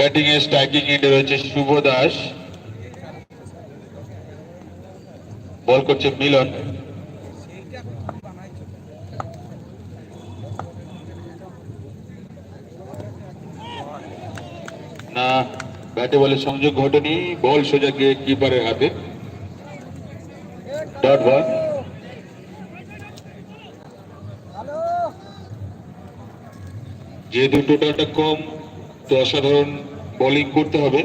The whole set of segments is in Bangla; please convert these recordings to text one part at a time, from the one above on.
ব্যাটিং এ স্ট্রাইকিং এন্ডে রয়েছে শুভ দাস। বল করছে মিলন। না, ব্যাটে বলে সংযোগ ঘটেনি। বল সোজা গিয়ে কিপারের হাতে। ডট বল যেহেতু টোটালটা কম তো অসাধারণ বোলিং করতে হবে।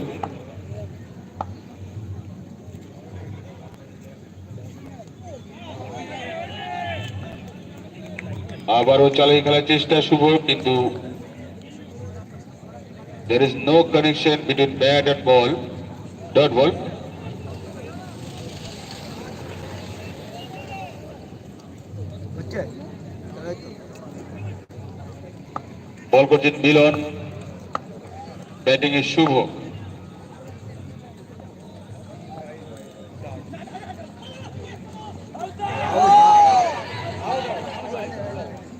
আবারও চালিয়ে খেলার চেষ্টা শুভ কিন্তু there is no connection between bat and ball dot ball হচ্ছে? এই তো। বল করছেন মিলন। ব্যাটিং এ শুভ।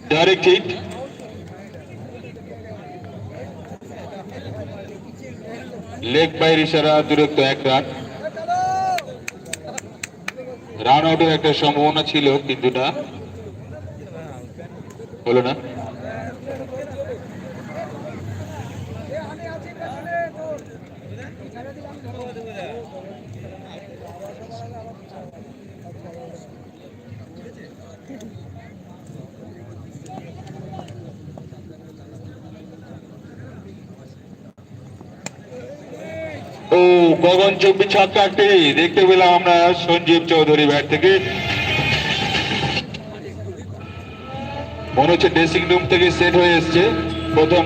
ডাইরেক্ট লেগ বাইর ইশারা, দূরত্ব এক রান। রান আউটের একটা সম্ভাবনা ছিল, কিন্তু না। হলো না। ও, গগন চব্বিশ ছক্কাটি দেখতে পেলাম আমরা সঞ্জীব চৌধুরী ব্যাট থেকে। মনে হচ্ছে ড্রেসিং রুম থেকে সেট হয়ে এসছে। প্রথম